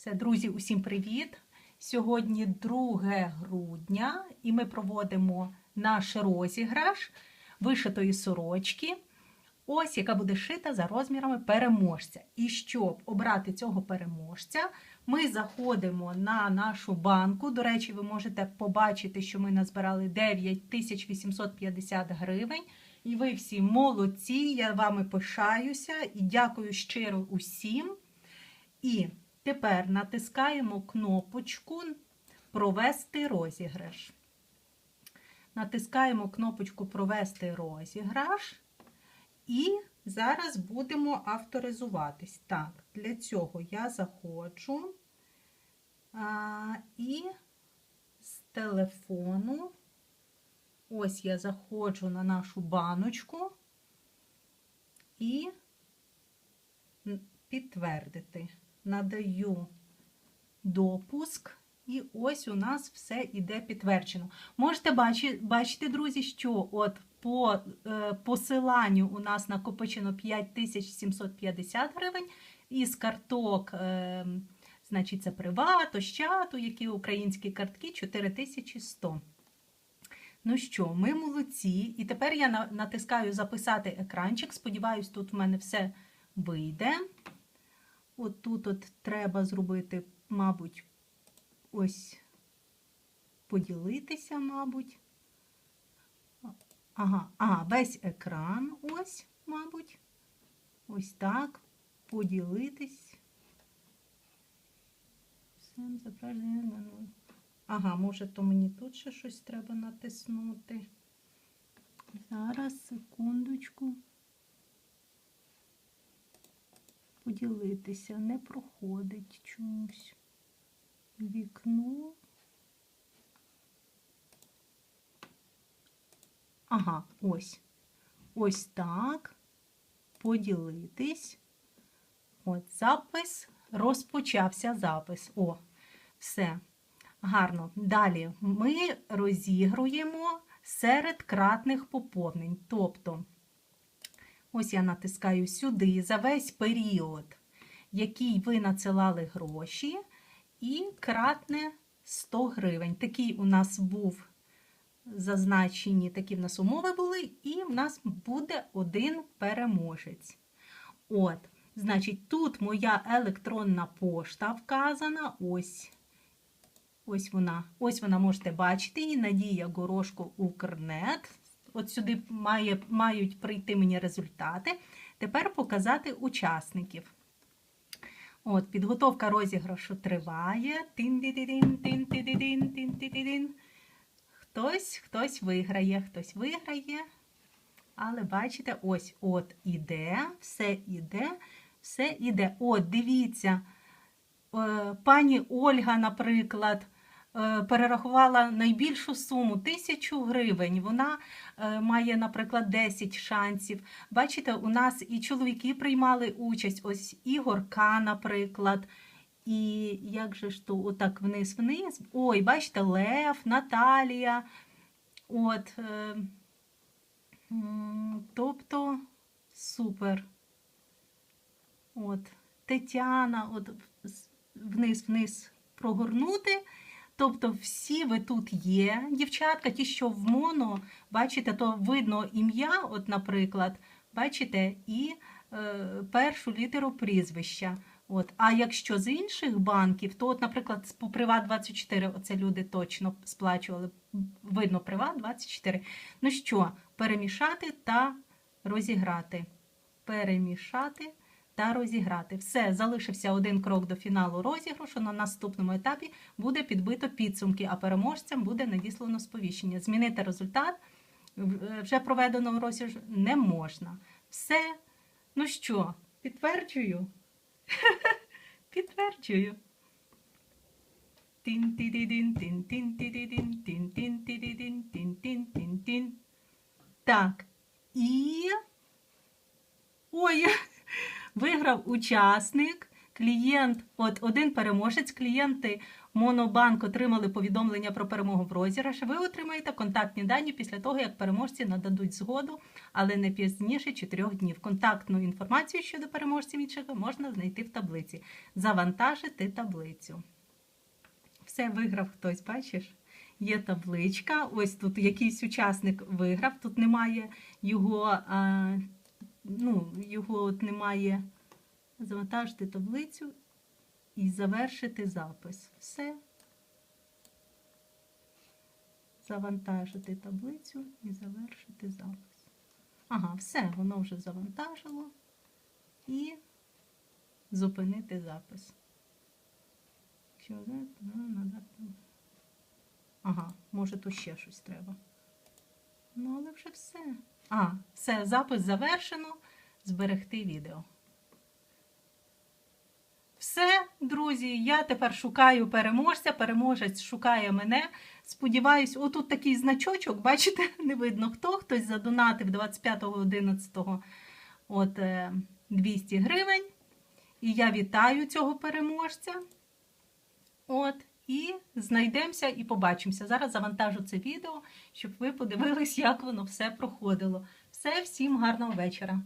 Все, друзі, усім привіт! Сьогодні 2 грудня, і ми проводимо наш розіграш вишитої сорочки. Ось яка буде шита за розмірами переможця. І щоб обрати цього переможця, ми заходимо на нашу банку. До речі, ви можете побачити, що ми назбирали 9850 гривень. І ви всі молодці, я вами пишаюся і дякую щиро усім. І тепер натискаємо кнопочку Провести розіграш. Натискаємо кнопочку Провести розіграш. І зараз будемо авторизуватись. Так, для цього я заходжу а, і з телефону. Ось я заходжу на нашу баночку і підтвердити. Надаю допуск, і ось у нас все іде підтверджено. Можете бачити, друзі, що от по е, посиланню у нас накопичено 5750 гривень, із карток, е, значить, це приват, ощату, які українські картки 4100. Ну що, ми молодці. І тепер я натискаю записати екранчик. Сподіваюсь, тут в мене все вийде. От тут от треба зробити, мабуть, ось поділитися, мабуть. Ага, ага, весь екран ось, мабуть. Ось так. Поділитись. Ага, може, то мені тут ще щось треба натиснути. Зараз, секундочку. Поділитися, не проходить чомусь. Вікно. Ага, ось. Ось так. Поділитись. От запис. Розпочався запис. О, все. Гарно. Далі ми розігруємо серед кратних поповнень. Тобто, ось я натискаю сюди за весь період, який ви надсилали гроші, і кратне 100 гривень. Такий у нас був зазначені, такі в нас умови були, і в нас буде один переможець. От, значить, тут моя електронна пошта вказана. Ось. Ось вона. Ось вона можете бачити її. Надія Горошко Укрнет. От сюди має, мають прийти мені результати. Тепер показати учасників. От, Підготовка розіграшу триває. Тин-ди-ди-дин, тин-ти-ди-дин, тин-ти-ди-дин. Хтось, хтось виграє, хтось виграє. Але бачите, ось от іде, все іде, все іде. От, дивіться, е, пані Ольга, наприклад, перерахувала найбільшу суму тисячу гривень. Вона е, має, наприклад, 10 шансів. Бачите, у нас і чоловіки приймали участь, ось Ігор К, наприклад. І як же ж то, отак вниз-вниз. Ой, бачите, Лев, Наталія. От, е, Тобто супер. От, Тетяна, от вниз-вниз прогорнути. Тобто, всі ви тут є, дівчатка, ті, що в моно, бачите, то видно ім'я, от, наприклад, бачите, і е, першу літеру прізвища. От. А якщо з інших банків, то, от, наприклад, по Приват 24 оце люди точно сплачували. Видно, Приват 24. Ну що, перемішати та розіграти. Перемішати та розіграти. Все, залишився один крок до фіналу розіграшу. На наступному етапі буде підбито підсумки, а переможцям буде надіслано сповіщення. Змінити результат е, вже проведеного розіграшу не можна. Все, ну що, підтверджую? Підтверджую. Так. І. Ой, виграв учасник клієнт, от один переможець, клієнти Монобанк отримали повідомлення про перемогу в розіграші. Ви отримаєте контактні дані після того, як переможці нададуть згоду, але не пізніше 4 днів. Контактну інформацію щодо переможців іншого можна знайти в таблиці. Завантажити таблицю. Все виграв хтось, бачиш? Є табличка. Ось тут якийсь учасник виграв. Тут немає його, а, ну, його от немає. Завантажити таблицю і завершити запис. Все. Завантажити таблицю і завершити запис. Ага, все, воно вже завантажило. І зупинити запис. Ага, може тут ще щось треба. Ну, але вже все. А, все, запис завершено. Зберегти відео. Все, друзі, я тепер шукаю переможця, переможець шукає мене. Сподіваюсь, отут такий значочок, бачите, не видно хто, хтось задонатив 25.11 от е, 200 гривень. І я вітаю цього переможця. От, і знайдемося і побачимося. Зараз завантажу це відео, щоб ви подивились, як воно все проходило. Все, всім гарного вечора.